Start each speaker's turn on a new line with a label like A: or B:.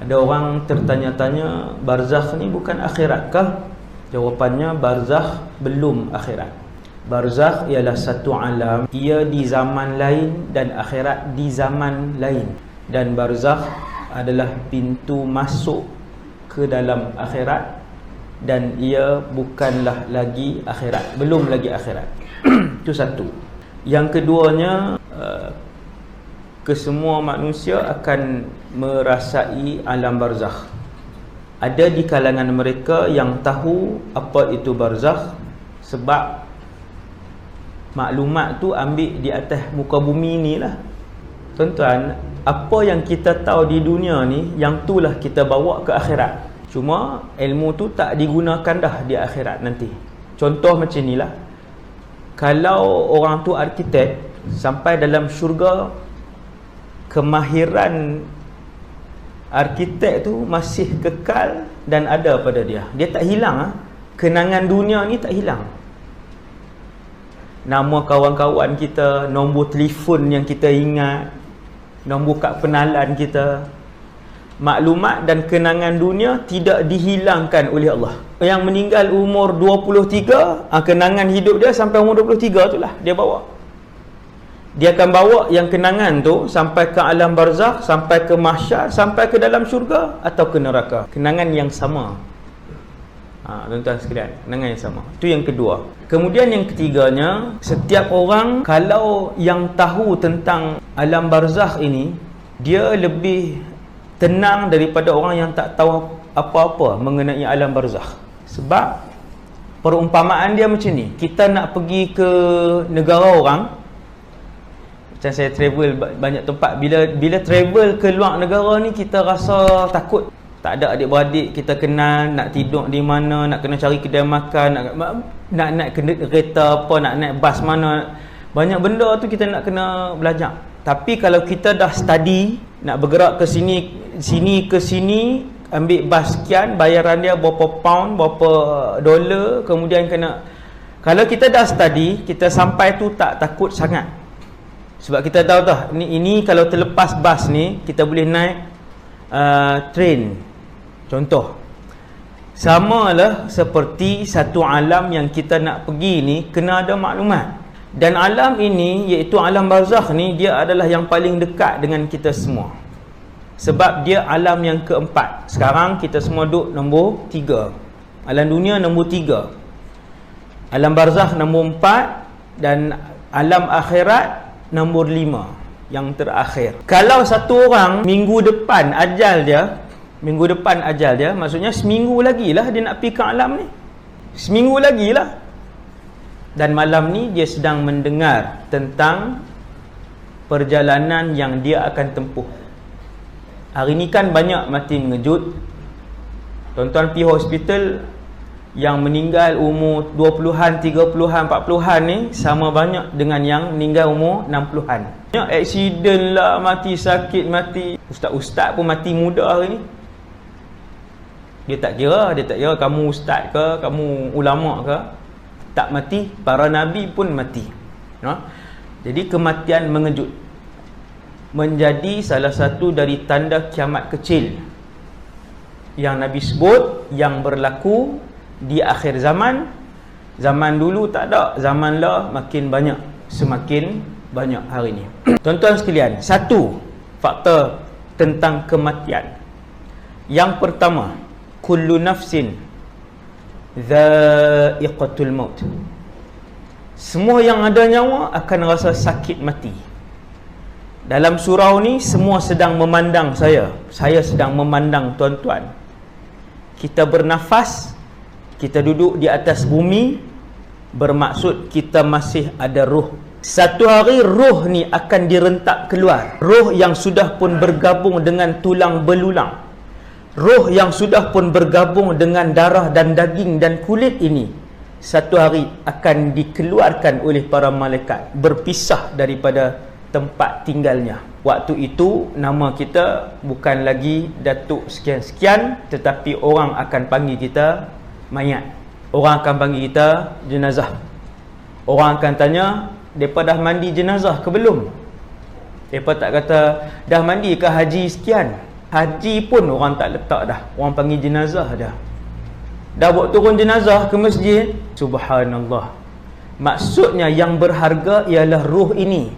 A: Ada orang tertanya-tanya barzakh ni bukan akhirat kah? Jawapannya barzakh belum akhirat. Barzakh ialah satu alam, ia di zaman lain dan akhirat di zaman lain. Dan barzakh adalah pintu masuk ke dalam akhirat dan ia bukanlah lagi akhirat, belum lagi akhirat. Itu satu. Yang keduanya uh, kesemua manusia akan merasai alam barzakh. Ada di kalangan mereka yang tahu apa itu barzakh sebab maklumat tu ambil di atas muka bumi ni lah. Tuan-tuan, apa yang kita tahu di dunia ni, yang itulah kita bawa ke akhirat. Cuma ilmu tu tak digunakan dah di akhirat nanti. Contoh macam ni lah. Kalau orang tu arkitek, sampai dalam syurga kemahiran arkitek tu masih kekal dan ada pada dia. Dia tak hilang ah. Kenangan dunia ni tak hilang. Nama kawan-kawan kita, nombor telefon yang kita ingat, nombor kad penalan kita, maklumat dan kenangan dunia tidak dihilangkan oleh Allah. Yang meninggal umur 23, ah, kenangan hidup dia sampai umur 23 tu lah dia bawa dia akan bawa yang kenangan tu sampai ke alam barzakh, sampai ke mahsyar, sampai ke dalam syurga atau ke neraka. Kenangan yang sama. Ha, tuan-tuan sekalian, kenangan yang sama. Itu yang kedua. Kemudian yang ketiganya, setiap orang kalau yang tahu tentang alam barzakh ini, dia lebih tenang daripada orang yang tak tahu apa-apa mengenai alam barzakh. Sebab perumpamaan dia macam ni. Kita nak pergi ke negara orang, macam saya travel banyak tempat. Bila bila travel ke luar negara ni kita rasa takut. Tak ada adik-beradik kita kenal nak tidur di mana nak kena cari kedai makan nak nak kena kereta apa nak naik bas mana. Banyak benda tu kita nak kena belajar. Tapi kalau kita dah study nak bergerak ke sini sini ke sini ambil bas sekian bayaran dia berapa pound berapa dolar kemudian kena kalau kita dah study kita sampai tu tak takut sangat sebab kita tahu dah ini, ini kalau terlepas bas ni kita boleh naik uh, train. Contoh. Samalah seperti satu alam yang kita nak pergi ni kena ada maklumat. Dan alam ini iaitu alam barzakh ni dia adalah yang paling dekat dengan kita semua. Sebab dia alam yang keempat. Sekarang kita semua duduk nombor tiga. Alam dunia nombor tiga. Alam barzakh nombor empat dan alam akhirat nombor lima yang terakhir. Kalau satu orang minggu depan ajal dia minggu depan ajal dia maksudnya seminggu lagi lah dia nak pergi ke alam ni. Seminggu lagi lah. Dan malam ni dia sedang mendengar tentang perjalanan yang dia akan tempuh. Hari ni kan banyak mati mengejut. Tuan-tuan pergi hospital yang meninggal umur 20-an, 30-an, 40-an ni sama banyak dengan yang meninggal umur 60-an. Banyak aksiden lah, mati sakit, mati. Ustaz-ustaz pun mati muda hari ni. Dia tak kira, dia tak kira kamu ustaz ke, kamu ulama ke. Tak mati, para nabi pun mati. No? Jadi kematian mengejut. Menjadi salah satu dari tanda kiamat kecil yang Nabi sebut yang berlaku di akhir zaman zaman dulu tak ada zaman lah makin banyak semakin banyak hari ni tuan-tuan sekalian satu faktor tentang kematian. Yang pertama kullu nafsin dha'iqatul maut. Semua yang ada nyawa akan rasa sakit mati. Dalam surau ni semua sedang memandang saya. Saya sedang memandang tuan-tuan. Kita bernafas kita duduk di atas bumi bermaksud kita masih ada roh satu hari roh ni akan direntak keluar. Roh yang sudah pun bergabung dengan tulang belulang. Roh yang sudah pun bergabung dengan darah dan daging dan kulit ini satu hari akan dikeluarkan oleh para malaikat berpisah daripada tempat tinggalnya. Waktu itu nama kita bukan lagi Datuk sekian-sekian tetapi orang akan panggil kita mayat. Orang akan panggil kita jenazah. Orang akan tanya mereka dah mandi jenazah ke belum? Mereka tak kata dah mandi ke haji sekian? Haji pun orang tak letak dah. Orang panggil jenazah dah. Dah buat turun jenazah ke masjid? Subhanallah. Maksudnya yang berharga ialah ruh ini